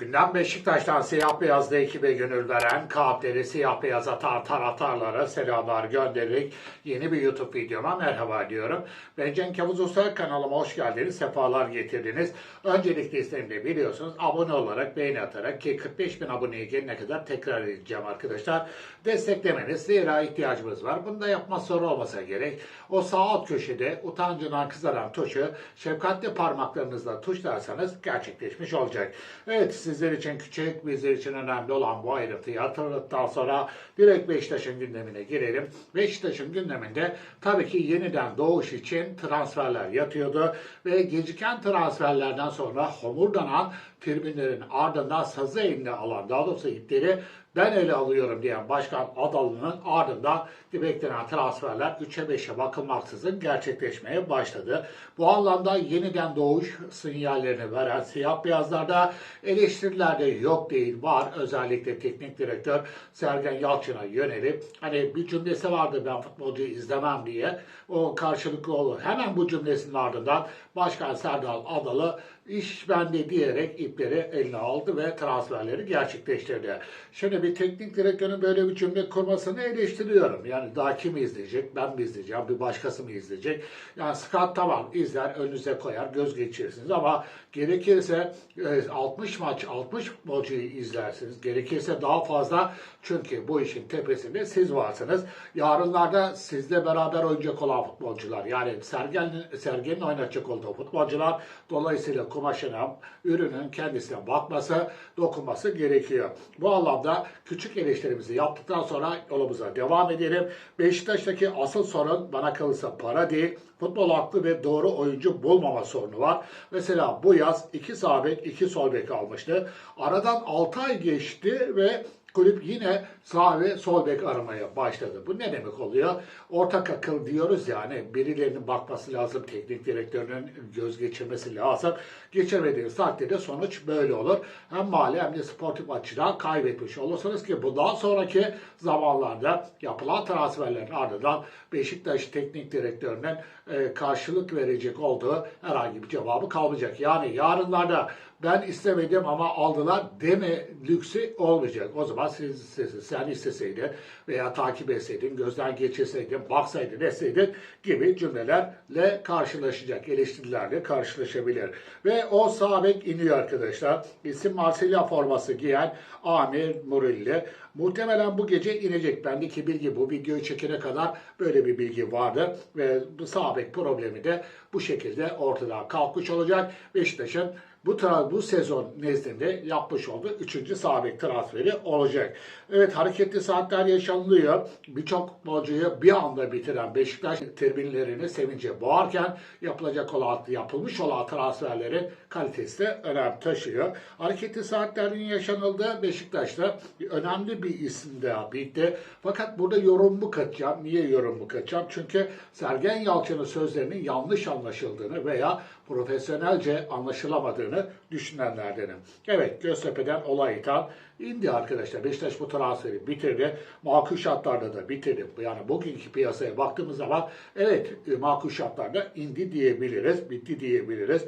Gündem Beşiktaş'tan siyah beyazlı ekibe gönül veren kalpleri siyah beyaza tar taraftarlara selamlar göndererek yeni bir YouTube videoma merhaba diyorum. Ben Cenk Yavuz Usta kanalıma hoş geldiniz, sefalar getirdiniz. Öncelikle isterim de biliyorsunuz abone olarak beğeni atarak ki 45 bin aboneye gelene kadar tekrar edeceğim arkadaşlar. Desteklemeniz zira ihtiyacımız var. Bunu da yapmaz sonra olmasa gerek. O sağ alt köşede utancından kızaran tuşu şefkatli parmaklarınızla tuşlarsanız gerçekleşmiş olacak. Evet sizler için küçük, bizler için önemli olan bu ayrıntıyı hatırladıktan sonra direkt Beşiktaş'ın gündemine girelim. Beşiktaş'ın gündeminde tabii ki yeniden doğuş için transferler yatıyordu ve geciken transferlerden sonra homurdanan tribünlerin ardından sazı eline alan, daha doğrusu ipleri ben ele alıyorum diyen Başkan Adalı'nın ardından beklenen transferler 3'e 5'e bakılmaksızın gerçekleşmeye başladı. Bu anlamda yeniden doğuş sinyallerini veren siyah beyazlarda eleştiriler de yok değil var. Özellikle teknik direktör Sergen Yalçın'a yönelip hani bir cümlesi vardı ben futbolcuyu izlemem diye o karşılıklı olur. Hemen bu cümlesinin ardından Başkan Serdal Adalı iş bende diyerek ipleri eline aldı ve transferleri gerçekleştirdi. Şimdi bir teknik direktörün böyle bir cümle kurmasını eleştiriyorum. Yani daha kim izleyecek? Ben mi izleyeceğim? Bir başkası mı izleyecek? Yani Scott tamam izler, önünüze koyar, göz geçirirsiniz ama gerekirse e, 60 maç, 60 futbolcuyu izlersiniz. Gerekirse daha fazla çünkü bu işin tepesinde siz varsınız. Yarınlarda sizle beraber oynayacak olan futbolcular yani Sergen, Sergen'in oynatacak olduğu futbolcular dolayısıyla kumaşına, ürünün kendisine bakması, dokunması gerekiyor. Bu anlamda küçük eleştirimizi yaptıktan sonra yolumuza devam edelim. Beşiktaş'taki asıl sorun bana kalırsa para değil, futbol aklı ve doğru oyuncu bulmama sorunu var. Mesela bu yaz iki sağ iki sol bek almıştı. Aradan 6 ay geçti ve kulüp yine sağ ve sol bek aramaya başladı. Bu ne demek oluyor? Ortak akıl diyoruz yani birilerinin bakması lazım, teknik direktörünün göz geçirmesi lazım. Geçirmediğiniz takdirde sonuç böyle olur. Hem mali hem de sportif açıdan kaybetmiş olursunuz ki bundan sonraki zamanlarda yapılan transferlerin ardından Beşiktaş teknik direktörünün e, karşılık verecek olduğu herhangi bir cevabı kalmayacak. Yani yarınlarda ben istemedim ama aldılar deme lüksü olmayacak. O zaman siz, siz- sen isteseydin veya takip etseydin, gözden geçirseydin, baksaydın, etseydin gibi cümlelerle karşılaşacak, eleştirilerle karşılaşabilir. Ve o sağ iniyor arkadaşlar. İsim Marsilya forması giyen Amir Murilli. Muhtemelen bu gece inecek. Bendeki bilgi bu videoyu çekene kadar böyle bir bilgi vardı. Ve bu sağ problemi de bu şekilde ortadan kalkmış olacak. Beşiktaş'ın bu bu sezon nezdinde yapmış olduğu 3. sağ bek transferi olacak. Evet hareketli saatler yaşanılıyor. Birçok futbolcuyu bir anda bitiren Beşiktaş tribünlerini sevince boğarken yapılacak olan, yapılmış olan transferlerin kalitesi de önem taşıyor. Hareketli saatlerin yaşanıldığı Beşiktaş'ta önemli bir isim daha bitti. Fakat burada yorumumu katacağım. Niye yorumumu katacağım? Çünkü Sergen Yalçın'ın sözlerinin yanlış anlaşıldığını veya profesyonelce anlaşılamadığını düşünenlerdenim. Evet Göztepe'den olay ithal indi arkadaşlar. Beşiktaş bu transferi bitirdi. Makul şartlarda da bitirdi. Yani bugünkü piyasaya baktığımız zaman evet e, makul şartlarda indi diyebiliriz. Bitti diyebiliriz.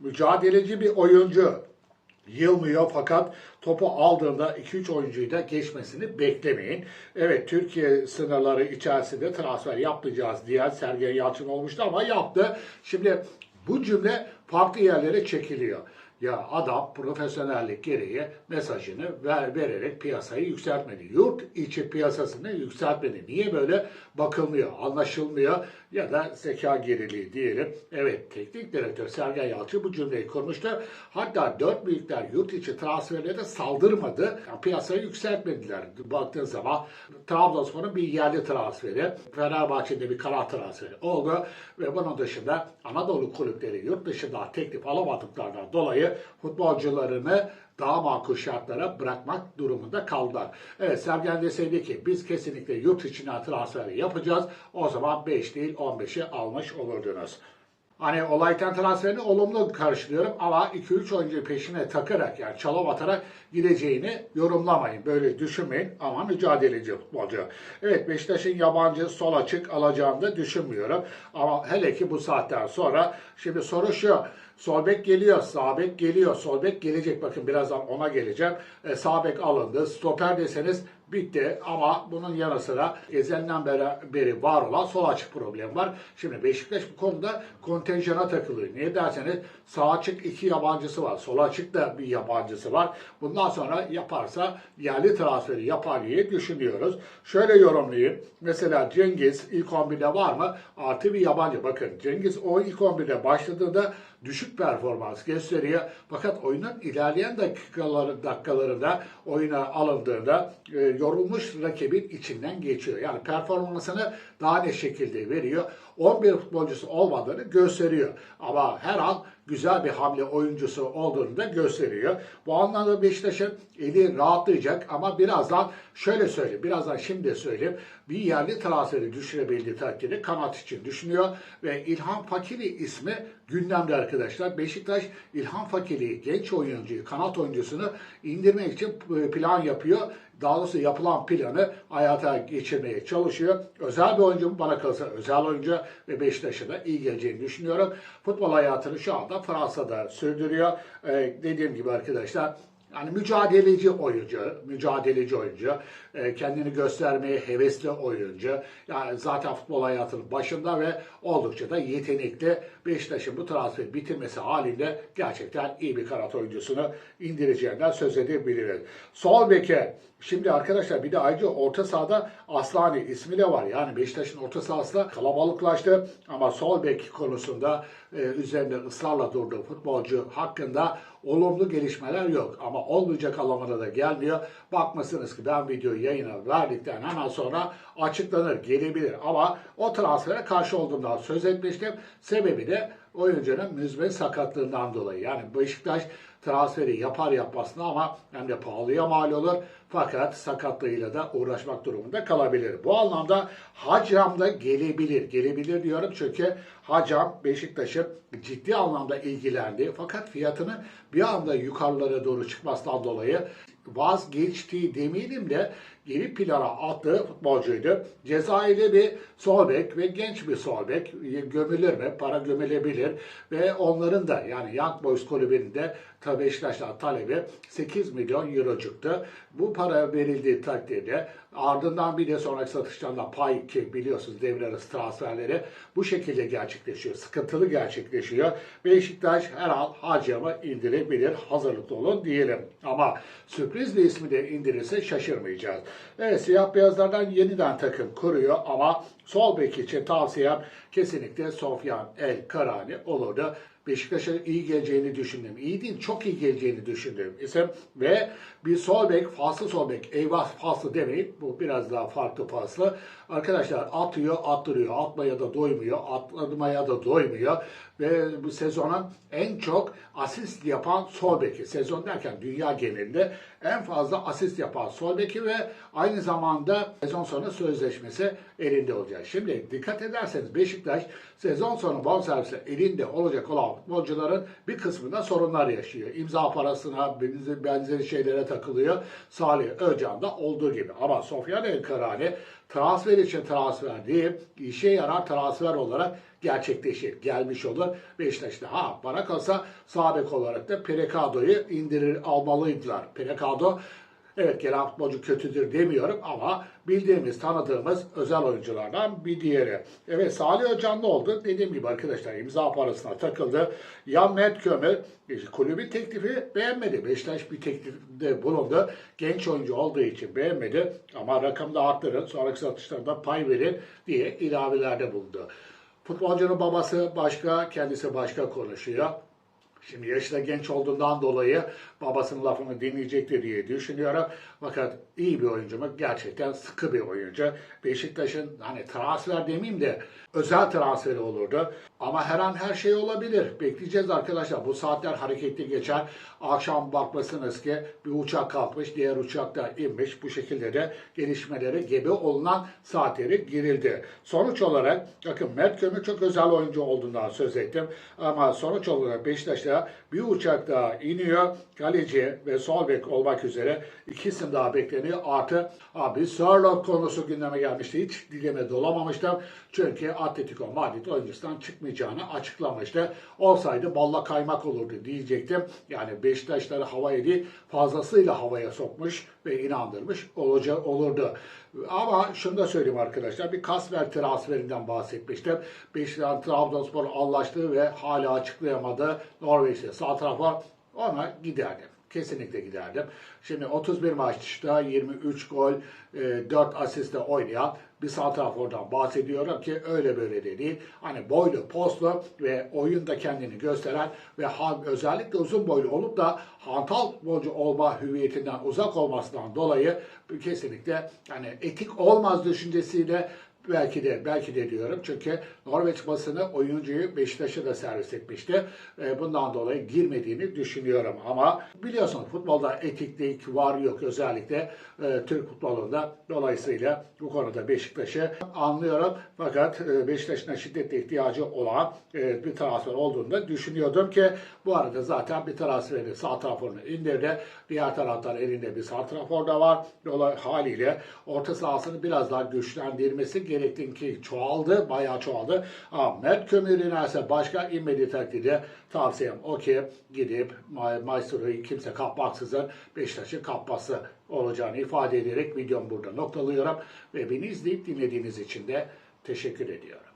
Mücadeleci bir oyuncu yılmıyor fakat topu aldığında 2-3 oyuncuyu da geçmesini beklemeyin. Evet Türkiye sınırları içerisinde transfer yapmayacağız diyen Sergen Yalçın olmuştu ama yaptı. Şimdi bu cümle farklı yerlere çekiliyor. Ya adam profesyonellik gereği mesajını ver, vererek piyasayı yükseltmedi. Yurt içi piyasasını yükseltmedi. Niye böyle bakılmıyor, anlaşılmıyor ya da zeka geriliği diyelim. Evet teknik direktör Sergen Yalçın bu cümleyi kurmuştu. Hatta dört büyükler yurt içi transferlere de saldırmadı. Ya, piyasayı yükseltmediler. Baktığın zaman Trabzonspor'un bir yerli transferi, Fenerbahçe'de bir kanat transferi oldu ve bunun dışında Anadolu kulüpleri yurt dışında teklif alamadıklarından dolayı futbolcularını daha makul şartlara bırakmak durumunda kaldılar. Evet Sergen deseydi ki biz kesinlikle yurt içine transfer yapacağız. O zaman 5 değil 15'i almış olurdunuz. Hani olaytan transferini olumlu karşılıyorum ama 2-3 oyuncuyu peşine takarak yani çalım atarak gideceğini yorumlamayın. Böyle düşünmeyin ama mücadeleci futbolcu. Evet Beşiktaş'ın yabancı sol açık alacağını da düşünmüyorum. Ama hele ki bu saatten sonra şimdi soru şu. Sol bek geliyor, sağ bek geliyor, sol bek gelecek. Bakın birazdan ona geleceğim. E, sağ bek alındı. Stoper deseniz bitti ama bunun yanı sıra ezelinden beri, beri var olan sol açık problemi var. Şimdi Beşiktaş bu konuda kontenjana takılıyor. Niye derseniz sağ açık iki yabancısı var. Sol açık da bir yabancısı var. Bundan sonra yaparsa yerli transferi yapar diye düşünüyoruz. Şöyle yorumlayayım. Mesela Cengiz ilk 11'de var mı? Artı bir yabancı. Bakın Cengiz o ilk 11'de başladığında düşük performans gösteriyor. Fakat oyunun ilerleyen dakikaları, dakikalarında oyuna alındığında e, yorulmuş rakibin içinden geçiyor. Yani performansını daha ne şekilde veriyor. 11 futbolcusu olmadığını gösteriyor. Ama her an güzel bir hamle oyuncusu olduğunu da gösteriyor. Bu anlamda Beşiktaş'ın eli rahatlayacak ama birazdan şöyle söyleyeyim, birazdan şimdi söyleyeyim. Bir yerli transferi düşürebildiği takdirde kanat için düşünüyor ve İlhan Fakiri ismi gündemde arkadaşlar. Beşiktaş İlhan Fakiri'yi genç oyuncuyu, kanat oyuncusunu indirmek için plan yapıyor. Daha doğrusu yapılan planı hayata geçirmeye çalışıyor. Özel bir oyuncu? Bana kalırsa özel oyuncu ve Beşiktaş'a da iyi geleceğini düşünüyorum. Futbol hayatını şu anda Fransa'da sürdürüyor. Ee, dediğim gibi arkadaşlar yani mücadeleci oyuncu, mücadeleci oyuncu, e, kendini göstermeye hevesli oyuncu. Yani zaten futbol hayatının başında ve oldukça da yetenekli. Beşiktaş'ın bu transferi bitirmesi halinde gerçekten iyi bir kanat oyuncusunu indireceğinden söz edebiliriz. Sol beke Şimdi arkadaşlar bir de ayrıca orta sahada Aslani ismi de var. Yani Beşiktaş'ın orta sahası da kalabalıklaştı. Ama sol bek konusunda e, üzerinde ısrarla durduğu futbolcu hakkında olumlu gelişmeler yok. Ama olmayacak anlamına da gelmiyor. Bakmasınız ki ben videoyu yayına verdikten hemen sonra açıklanır, gelebilir. Ama o transfere karşı olduğumdan söz etmiştim. Sebebi de oyuncunun müzmin sakatlığından dolayı. Yani Beşiktaş transferi yapar yapmasına ama hem de pahalıya mal olur. Fakat sakatlığıyla da uğraşmak durumunda kalabilir. Bu anlamda Hacam da gelebilir. Gelebilir diyorum çünkü Hacam Beşiktaş'ın ciddi anlamda ilgilendi. Fakat fiyatının bir anda yukarılara doğru çıkmasından dolayı vazgeçtiği demeyelim de geri plana attığı futbolcuydu. Cezayirli bir sol ve genç bir sol bek gömülür mü? Para gömülebilir ve onların da yani Young Boys kulübünün de tabi Beşiktaş'tan talebi 8 milyon euro çıktı. Bu para verildiği takdirde ardından bir de sonraki satışlarla pay ki biliyorsunuz devre arası transferleri bu şekilde gerçekleşiyor. Sıkıntılı gerçekleşiyor. Beşiktaş her an harcama indirebilir. Hazırlıklı olun diyelim. Ama sürpriz bir ismi de indirirse şaşırmayacağız. Evet siyah beyazlardan yeniden takım kuruyor ama sol bek için tavsiyem kesinlikle Sofyan El Karani olurdu. Beşiktaş'a iyi geleceğini düşündüm. İyi değil, çok iyi geleceğini düşündüğüm isim ve bir sol bek, faslı sol bek, eyvah faslı demeyin. Bu biraz daha farklı faslı. Arkadaşlar atıyor, attırıyor. Atmaya da doymuyor, atlamaya da doymuyor. Ve bu sezonun en çok asist yapan sol beki. Sezon derken dünya genelinde en fazla asist yapan sol beki ve aynı zamanda sezon sonu sözleşmesi elinde olacak. Şimdi dikkat ederseniz Beşiktaş sezon sonu bonservisi elinde olacak olan futbolcuların bir kısmında sorunlar yaşıyor. İmza parasına benzeri şeylere takılıyor. Salih Özcan'da olduğu gibi. Ama Sofyan Elkarani transfer için transfer değil, işe yarar transfer olarak gerçekleşir, gelmiş olur. Beşiktaş'ta ha bana kalsa sabek olarak da Perekado'yu indirir almalıydılar. Perekado Evet gelen futbolcu kötüdür demiyorum ama bildiğimiz, tanıdığımız özel oyunculardan bir diğeri. Evet Salih Hocam ne oldu? Dediğim gibi arkadaşlar imza parasına takıldı. Yan Met Kömür kulübün teklifi beğenmedi. Beşiktaş bir teklifde bulundu. Genç oyuncu olduğu için beğenmedi ama rakamı da arttırın, sonraki satışlarda pay verin diye ilavelerde bulundu. Futbolcunun babası başka, kendisi başka konuşuyor. Şimdi yaşı da genç olduğundan dolayı babasının lafını dinleyecektir diye düşünüyorum. Fakat iyi bir oyuncu mu? Gerçekten sıkı bir oyuncu. Beşiktaş'ın hani transfer demeyeyim de özel transferi olurdu. Ama her an her şey olabilir. Bekleyeceğiz arkadaşlar. Bu saatler hareketli geçer. Akşam bakmasınız ki bir uçak kalkmış, diğer uçak da inmiş. Bu şekilde de gelişmelere gebe olunan saatleri girildi. Sonuç olarak bakın Mert Kömür çok özel oyuncu olduğundan söz ettim. Ama sonuç olarak Beşiktaş'ta bir uçak daha iniyor. Kaleci ve sol bek olmak üzere iki isim daha bekleniyor. Artı abi Sörloth konusu gündeme gelmişti. Hiç dileme dolamamıştım. Çünkü Atletico Madrid oyuncusundan çıkmayacağını açıklamıştı. Olsaydı balla kaymak olurdu diyecektim. Yani Beşiktaşları havaya değil fazlasıyla havaya sokmuş ve inandırmış olaca, olurdu. Ama şunu da söyleyeyim arkadaşlar. Bir Kasver transferinden bahsetmiştim. Beşiktaş Trabzonspor anlaştığı ve hala açıklayamadığı Norveç'te sağ tarafa ona giderdim. Kesinlikle giderdim. Şimdi 31 maçta 23 gol, 4 asiste oynayan bir santrafordan bahsediyorum ki öyle böyle de değil. Hani boylu, postlu ve oyunda kendini gösteren ve özellikle uzun boylu olup da hantal bolcu olma hüviyetinden uzak olmasından dolayı kesinlikle hani etik olmaz düşüncesiyle Belki de, belki de diyorum. Çünkü Norveç basını oyuncuyu Beşiktaş'a da servis etmişti. E, Bundan dolayı girmediğini düşünüyorum. Ama biliyorsunuz futbolda etiklik var yok özellikle e, Türk futbolunda. Dolayısıyla bu konuda Beşiktaş'ı anlıyorum. Fakat e, Beşiktaş'ın şiddetle ihtiyacı olan bir transfer olduğunu da düşünüyordum ki bu arada zaten bir transferi sağ tarafını indirdi. Diğer taraftan elinde bir santrafor da var. Dolay haliyle orta sahasını biraz daha güçlendirmesi gerektiği ki çoğaldı, bayağı çoğaldı. Ama Mert Kömür inerse başka inmediği takdirde tavsiyem o ki gidip Ma- Maestro'yu kimse kapmaksızın Beşiktaş'ın kapması olacağını ifade ederek videomu burada noktalıyorum. Ve beni izleyip dinlediğiniz için de teşekkür ediyorum.